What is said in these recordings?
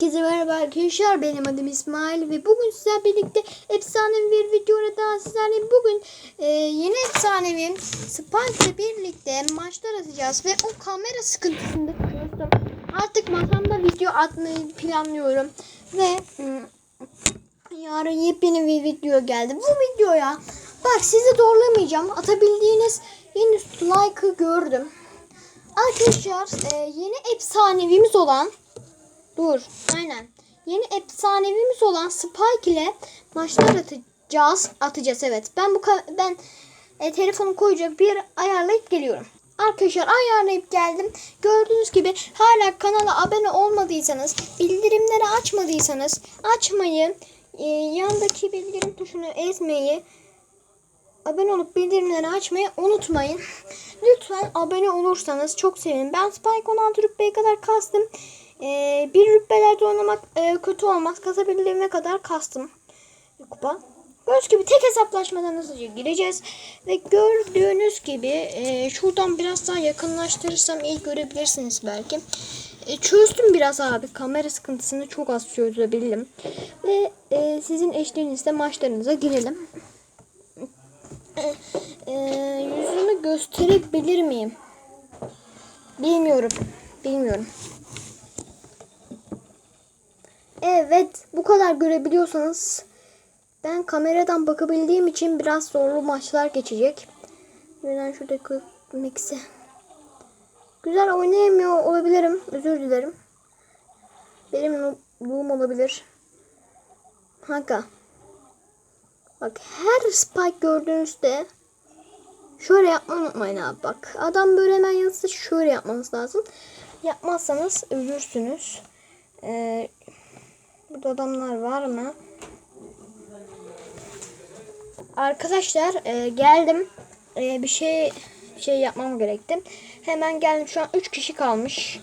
Herkese merhaba arkadaşlar benim adım İsmail ve bugün sizlerle birlikte efsanevi bir videoda daha sizlerle bugün e, yeni efsanevi Spike ile birlikte maçlar atacağız ve o kamera sıkıntısında çözdüm. Artık masamda video atmayı planlıyorum ve mm, yarın yepyeni bir video geldi. Bu videoya bak sizi zorlamayacağım atabildiğiniz yeni like'ı gördüm. Arkadaşlar e, yeni efsanevimiz olan Dur. Aynen. Yeni efsanevimiz olan Spike ile maçlar atacağız. Atacağız evet. Ben bu ben e, telefonu koyacak bir ayarlayıp geliyorum. Arkadaşlar ayarlayıp geldim. Gördüğünüz gibi hala kanala abone olmadıysanız, bildirimleri açmadıysanız açmayı, e, yandaki bildirim tuşunu ezmeyi, abone olup bildirimleri açmayı unutmayın. Lütfen abone olursanız çok sevinirim. Ben Spike 16 rütbeye kadar kastım. Ee, bir rütbelerde oynamak e, kötü olmaz. Kasabildiğime kadar kastım. Kupa. Gördüğünüz gibi tek hesaplaşmadan hızlıca gireceğiz. Ve gördüğünüz gibi e, şuradan biraz daha yakınlaştırırsam iyi görebilirsiniz belki. E, çözdüm biraz abi. Kamera sıkıntısını çok az çözebildim. Ve e, sizin eşliğinizde maçlarınıza girelim. E, e, yüzümü gösterebilir miyim? Bilmiyorum. Bilmiyorum. Evet, bu kadar görebiliyorsanız ben kameradan bakabildiğim için biraz zorlu maçlar geçecek. Neden şurada Max'i. Güzel oynayamıyor olabilirim. Özür dilerim. Benim noob'um olabilir. Kanka. Bak her spike gördüğünüzde şöyle yapmayı unutmayın abi bak. Adam böyle hemen yazsa şöyle yapmanız lazım. Yapmazsanız ölürsünüz. Ee, Burada adamlar var mı? Arkadaşlar e, geldim. E, bir şey şey yapmam gerekti. Hemen geldim. Şu an 3 kişi kalmış.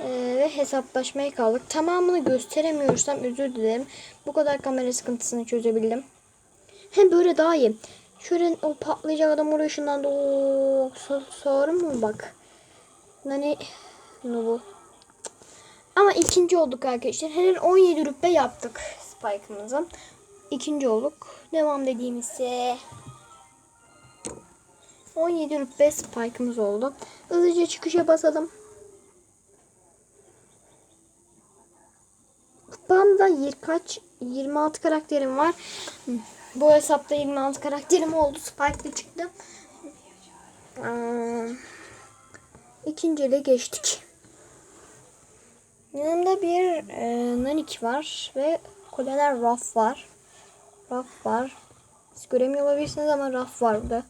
E, ve hesaplaşmaya kaldık. Tamamını gösteremiyorsam özür dilerim. Bu kadar kamera sıkıntısını çözebildim. Hem böyle daha iyi. Şöyle o patlayacak adam oraya da o sorun mu bak. Hani ne bu? Ama ikinci olduk arkadaşlar. Her 17 rütbe yaptık Spike'ımızı. İkinci olduk. Devam dediğimizde 17 rütbe Spike'ımız oldu. Hızlıca çıkışa basalım. Kupamda kaç 26 karakterim var. Bu hesapta 26 karakterim oldu. Spike'lı çıktı. Ee, ikinci geçtik. Yanımda bir e, Nanik var ve koleler Raf var. Raf var. Siz göremiyor olabilirsiniz ama Raf var burada.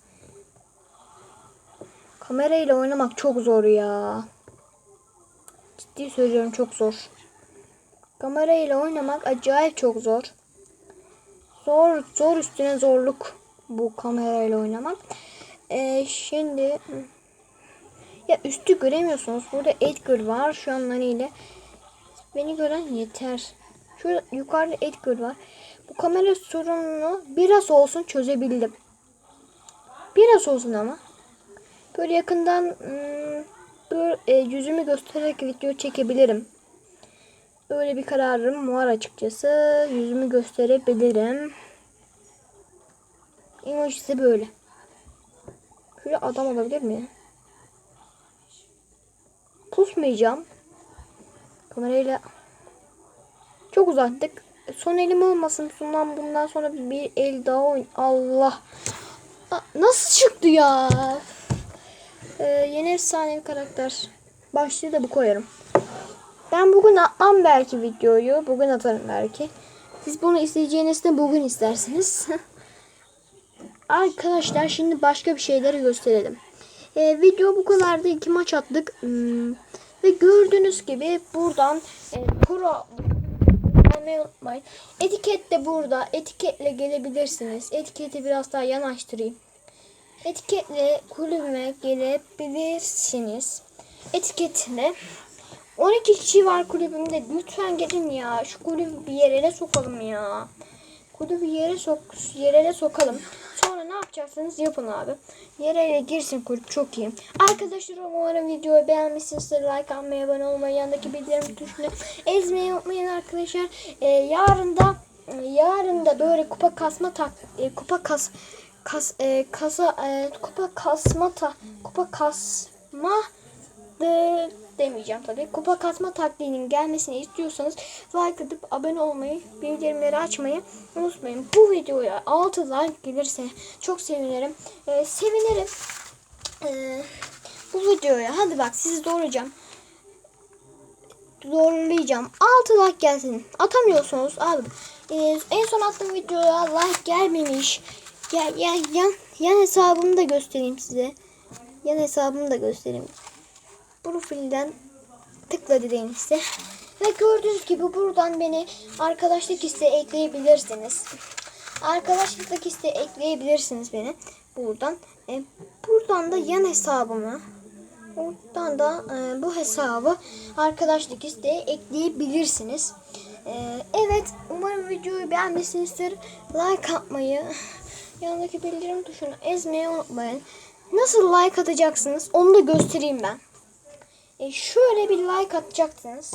Kamerayla oynamak çok zor ya. Ciddi söylüyorum çok zor. Kamerayla oynamak acayip çok zor. Zor, zor üstüne zorluk bu kamerayla oynamak. Ee, şimdi ya üstü göremiyorsunuz. Burada Edgar var. Şu an ile Beni gören yeter. Şurada yukarıda Edgar var. Bu kamera sorununu biraz olsun çözebildim. Biraz olsun ama. Böyle yakından ım, böyle, e, yüzümü göstererek video çekebilirim. Öyle bir kararım var açıkçası. Yüzümü gösterebilirim. Emojisi böyle. Şöyle adam olabilir mi? Pusmayacağım. Kamerayla çok uzattık. Son elim olmasın. Bundan bundan sonra bir el daha oyn. Allah. Nasıl çıktı ya? Ee, yeni efsane bir karakter. Başlığı da bu koyarım. Ben bugün atmam belki videoyu. Bugün atarım belki. Siz bunu isteyeceğinizde bugün istersiniz. Arkadaşlar şimdi başka bir şeyleri gösterelim. Ee, video bu kadardı. iki maç attık. Hmm. Ve gördüğünüz gibi buradan e, pro unutmayın. Etiket de burada. Etiketle gelebilirsiniz. Etiketi biraz daha yanaştırayım. Etiketle kulübüme gelebilirsiniz. Etiketle 12 kişi var kulübümde. Lütfen gelin ya. Şu kulübü bir yere sokalım ya. bir yere sok yere sokalım. Sonra ne yapacaksınız yapın abi. Yere girsin kod çok iyi. Arkadaşlar umarım videoyu beğenmişsinizdir. Like atmayı, abone olmayı, yandaki bildirim tuşunu ezmeyi unutmayın arkadaşlar. Ee, yarın da yarın da böyle kupa kasma tak e, kupa kas kas e, kasa e, kupa kasma ta, kupa kasma de, demeyeceğim tabii. Kupa kasma taktiğinin gelmesini istiyorsanız like atıp abone olmayı, bildirimleri açmayı unutmayın. Bu videoya 6 like gelirse çok sevinirim. Ee, sevinirim. Ee, bu videoya hadi bak sizi doğrayacağım. Zorlayacağım. 6 like gelsin. Atamıyorsunuz abi. Ee, en son attığım videoya like gelmemiş. Ya, ya, yan, yan hesabımı da göstereyim size. Yan hesabımı da göstereyim profilden tıkla dedim size. Ve gördüğünüz gibi buradan beni arkadaşlık isteği ekleyebilirsiniz. Arkadaşlık isteği ekleyebilirsiniz beni buradan. E, buradan da yan hesabımı Buradan da e, bu hesabı arkadaşlık isteği ekleyebilirsiniz. E, evet umarım videoyu beğenmişsinizdir. Like atmayı, yanındaki bildirim tuşunu ezmeyi unutmayın. Nasıl like atacaksınız onu da göstereyim ben. E, şöyle bir like atacaksınız.